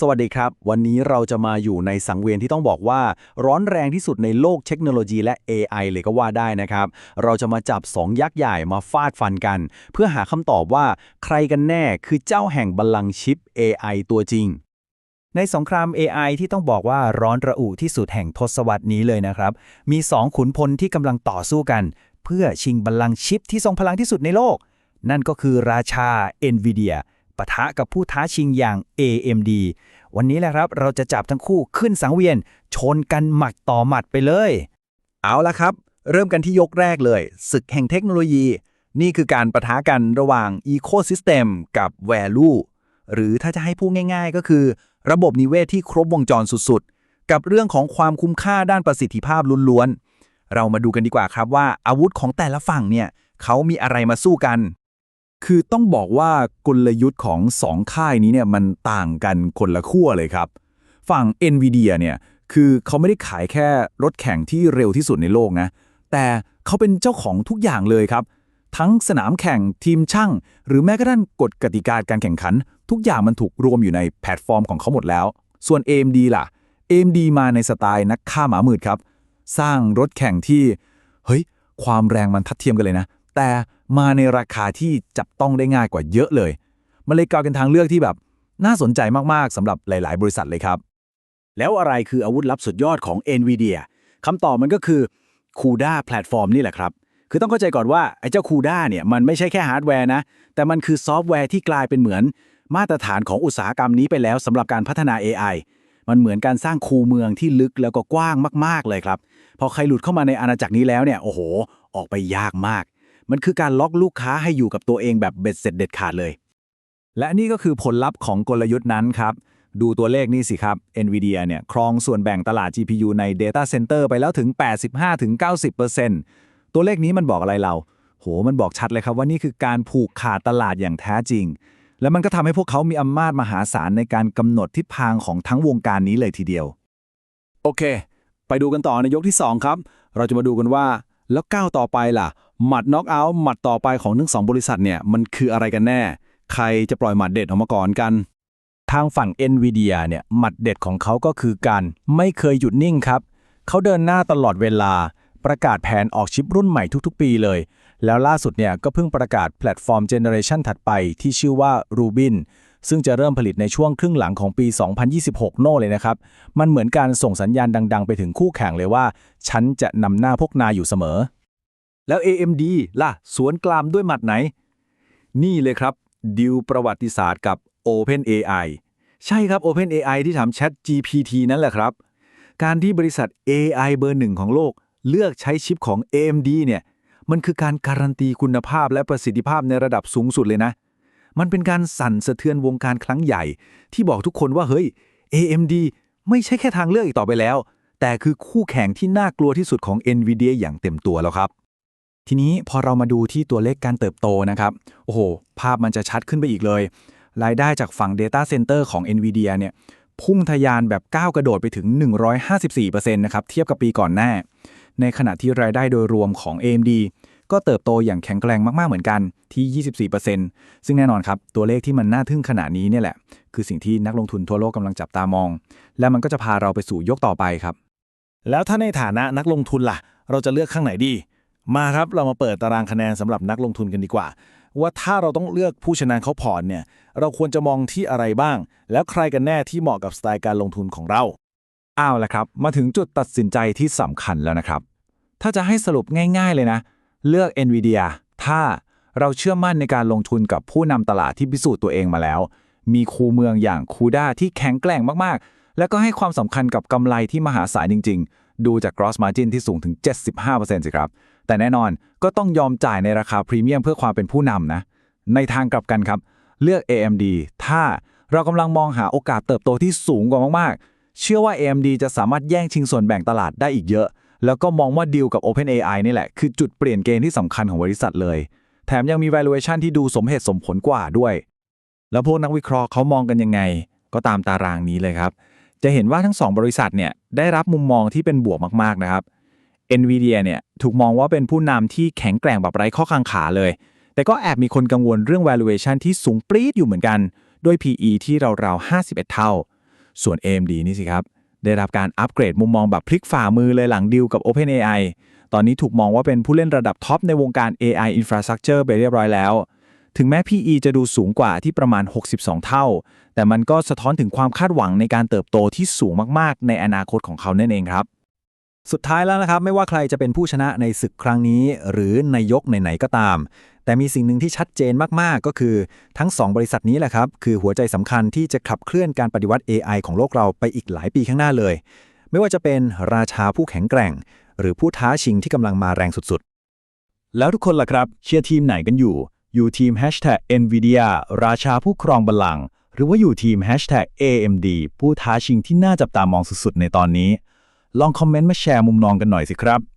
สวัสดีครับ วันนี้เราจะมาอยู่ในสังเวียนที่ต้องบอกว่า ร้อนแรงที่สุดในโลกเทคโนโลยีและ AI เลยก็ว่าได้นะครับ เราจะมาจับ 2 ยักษ์ใหญ่มาฟาดฟันกัน เพื่อหาคำตอบว่าใครกันแน่คือเจ้าแห่งบัลลังก์ชิป AI ตัวจริง ในสงคราม AI ที่ต้องบอกว่าร้อนระอุที่สุดแห่งทศวรรษนี้เลยนะครับ มีสองขุนพลที่กำลังต่อสู้กัน เพื่อชิงบัลลังก์ชิปที่ทรงพลังที่สุดในโลก นั่นก็คือราชา NVIDIA ปะทะกับผู้ท้าชิงอย่าง AMD วันนี้แหละครับเราจะจับทั้งคู่ขึ้นสังเวียน ชนกันหมัดต่อหมัดไปเลย เอาละครับ เริ่มกันที่ยกแรกเลย ศึกแห่งเทคโนโลยี นี่คือการประทะกันระหว่าง Ecosystem กับ Value หรือถ้าจะให้พูดง่าย ๆ ก็คือ ระบบนิเวศที่ครบวงจรสุดๆ กับเรื่องของความคุ้มค่าด้านประสิทธิภาพล้วนๆ เรามาดูกันดีกว่าครับว่าอาวุธของแต่ละฝั่งเนี่ยเขามีอะไรมาสู้กัน คือต้องบอกว่ากลยุทธ์ของสองค่ายนี้เนี่ยมันต่างกันคนละขั้วเลยครับ ฝั่ง NVIDIA เนี่ยคือเขาไม่ได้ขายแค่รถแข่งที่เร็วที่สุดในโลกนะ แต่เขาเป็นเจ้าของทุกอย่างเลยครับ ทั้งสนามแข่งทีมช่าง หรือแม้กระทั่งกฎกติกาการแข่งขัน ทุกอย่างมันถูกรวมอยู่ในแพลตฟอร์มของเขาหมดแล้ว ส่วน AMD ล่ะ AMD มาในสไตล์นักฆ่าหมามืดครับ สร้างรถแข่งที่ เฮ้ย ความแรงมันทัดเทียมกันเลยนะ แต่ มาในราคาที่จับต้องได้ง่ายกว่าเยอะเลย มันเลยกลายเป็นทางเลือกที่แบบน่าสนใจมากๆสำหรับหลาย ๆ บริษัทเลยครับ แล้วอะไรคืออาวุธลับสุดยอดของ NVIDIA คำตอบมันก็คือ CUDA แพลตฟอร์มนี่แหละครับ คือต้องเข้าใจก่อนว่า ไอ้เจ้า CUDA เนี่ยมันไม่ใช่แค่ฮาร์ดแวร์นะ แต่มันคือซอฟต์แวร์ที่กลายเป็นเหมือน มาตรฐานของอุตสาหกรรมนี้ไปแล้วสำหรับการพัฒนา AI มันเหมือนการสร้างคูเมืองที่ลึกแล้วก็กว้างมาก ๆ เลยครับ พอใครหลุดเข้ามาในอาณาจักรนี้แล้วเนี่ย โอ้โห ออกไปยากมาก มันคือการล็อกลูกค้าให้อยู่กับตัวเองแบบเบ็ดเสร็จเด็ดขาดเลย และนี่ก็คือผลลัพธ์ของกลยุทธ์นั้นครับดูตัวเลขนี่สิครับ NVIDIA เนี่ยครองส่วนแบ่งตลาด GPU ใน Data Center ไปแล้วถึง 85-90%ตัวเลขนี้มันบอกอะไรเรา โห มันบอกชัดเลยครับว่านี่คือการผูกขาดตลาดอย่างแท้จริง และมันก็ทำให้พวกเขามีอำนาจมหาศาลในการกำหนดทิศทางของทั้งวงการนี้เลยทีเดียว โอเค ไปดูกันต่อในยกที่ 2 ครับ เราจะมาดูกันว่า แล้วก้าวต่อไปล่ะ หมัดน็อกเอาท์หมัดต่อไปของทั้งสองบริษัทเนี่ยมันคืออะไรกันแน่ ใครจะปล่อยหมัดเด็ดออกมาก่อนกัน ทางฝั่ง NVIDIA เนี่ยหมัดเด็ดของเขาก็คือการไม่เคยหยุดนิ่งครับ เขาเดินหน้าตลอดเวลา ประกาศแผนออกชิปรุ่นใหม่ทุกๆ ปีเลย แล้วล่าสุดเนี่ยก็เพิ่งประกาศแพลตฟอร์มเจเนอเรชันถัดไปที่ชื่อว่า Rubin ซึ่งจะเริ่มผลิตในช่วงครึ่งหลังของปี 2026 โน่เลยนะครับ มันเหมือนการส่งสัญญาณดัง ๆ ไปถึงคู่แข่งเลยว่า ฉันจะนำหน้าพวกนายอยู่เสมอ แล้ว AMD ล่ะ สวนกลามด้วยหมัดไหน นี่เลยครับดิวประวัติศาสตร์กับ OpenAI ใช่ครับ OpenAI ที่ทำ Chat GPT นั่นแหละครับ การที่บริษัท AI เบอร์หนึ่งของโลก เลือกใช้ชิปของ AMD เนี่ยมันคือการการันตีคุณภาพและประสิทธิภาพในระดับสูงสุดเลยนะ มันเป็นการสั่นสะเทือนวงการครั้งใหญ่ ที่บอกทุกคนว่าเฮ้ย AMD ไม่ใช่แค่ทางเลือกอีกต่อไปแล้ว แต่คือคู่แข่งที่น่ากลัวที่สุดของ NVIDIA อย่างเต็มตัวแล้วครับ ทีนี้พอเรามาดูที่ตัวเลขการเติบโตนะครับ โอ้โห ภาพมันจะชัดขึ้นไปอีกเลย รายได้จากฝั่ง Data Center ของ NVIDIA เนี่ยพุ่งทะยานแบบก้าวกระโดดไปถึง 154%นะครับเทียบกับปีก่อนหน้า ในขณะที่รายได้โดยรวมของ AMD ก็เติบโตอย่างแข็งแกร่งมากๆเหมือนกันที่ 24%ซึ่งแน่นอนครับ ตัวเลขที่มันน่าทึ่งขนาดนี้เนี่ยแหละ คือสิ่งที่นักลงทุนทั่วโลกกำลังจับตามอง และมันก็จะพาเราไปสู่ยกต่อไปครับ แล้วถ้าในฐานะนักลงทุนล่ะ เราจะเลือกข้างไหนดี มาครับเรามาเปิดตารางคะแนนสำหรับนักลงทุนกันดีกว่า ว่าถ้าเราต้องเลือกผู้ชนะเขาพอร์ตเนี่ยเราควรจะมองที่อะไรบ้าง แล้วใครกันแน่ที่เหมาะกับสไตล์การลงทุนของเราอ้าวแล้วครับ มาถึงจุดตัดสินใจที่สำคัญแล้วนะครับ ถ้าจะให้สรุปง่าย ๆ เลยนะ เลือก NVIDIA ถ้าเราเชื่อมั่นในการลงทุนกับผู้นำตลาดที่พิสูจน์ตัวเองมาแล้ว มีคูเมืองอย่างคูด้าที่แข็งแกร่งมากๆ แล้วก็ให้ความสำคัญกับกำไรที่มหาศาลจริง ๆ ดูจาก gross margin ที่สูงถึง 75%สิครับ แต่แน่นอนก็ต้องยอมจ่ายในราคาพรีเมียมเพื่อความเป็นผู้นำนะ ในทางกลับกันครับ เลือก AMD ถ้าเรากำลังมองหาโอกาสเติบโตที่สูงกว่ามากๆ เชื่อว่า AMD จะสามารถแย่งชิงส่วนแบ่งตลาดได้อีกเยอะ แล้วก็มองว่าดีลกับ OpenAI นี่แหละ คือจุดเปลี่ยนเกณฑ์ที่สำคัญของบริษัทเลย แถมยังมี valuation ที่ดูสมเหตุสมผลกว่าด้วย แล้วพวกนักวิเคราะห์เขามองกันยังไง ก็ตามตารางนี้เลยครับ จะเห็นว่าทั้งสองบริษัทเนี่ยได้รับมุมมองที่เป็นบวกมากๆนะครับ NVIDIA เนี่ยถูกมองว่าเป็นผู้นำที่แข็งแกร่งแบบไร้ข้อกังขาเลย แต่ก็แอบมีคนกังวลเรื่อง valuation ที่สูงปรี๊ดอยู่เหมือนกัน ด้วย PE ที่ราวๆ51 เท่า ส่วน AMD นี่สิครับ ได้รับการอัปเกรดมุมมองแบบพลิกฝ่ามือเลยหลังดิวกับ OpenAI ตอนนี้ถูกมองว่าเป็นผู้เล่นระดับท็อปในวงการ AI Infrastructure ไปเรียบร้อยแล้ว ถึงแม้ PE จะดูสูงกว่าที่ประมาณ 62 เท่า แต่มันก็สะท้อนถึงความคาดหวังในการเติบโตที่สูงมากๆ ในอนาคตของเขานั่นเองครับ สุดท้ายแล้วนะครับ ไม่ว่าใครจะเป็นผู้ชนะในศึกครั้งนี้ หรือในยกไหนๆก็ตาม แต่มีสิ่งหนึ่งที่ชัดเจนมากๆ ก็คือทั้ง 2 บริษัทนี้แหละครับ คือหัวใจสำคัญที่จะขับเคลื่อนการปฏิวัติ AI ของโลกเราไปอีกหลายปีข้างหน้าเลย ไม่ว่าจะเป็นราชาผู้แข็งแกร่ง หรือผู้ท้าชิงที่กำลังมาแรงสุดๆ แล้วทุกคนล่ะครับเชียร์ทีมไหนกันอยู่ อยู่ทีม Hashtag NVIDIA ราชาผู้ครองบัลลังก์หรือว่าอยู่ทีม Hashtag AMD ผู้ท้าชิงที่น่าจับตามองสุดๆในตอนนี้ ลองคอมเมนต์มาแชร์มุมมองกันหน่อยสิครับ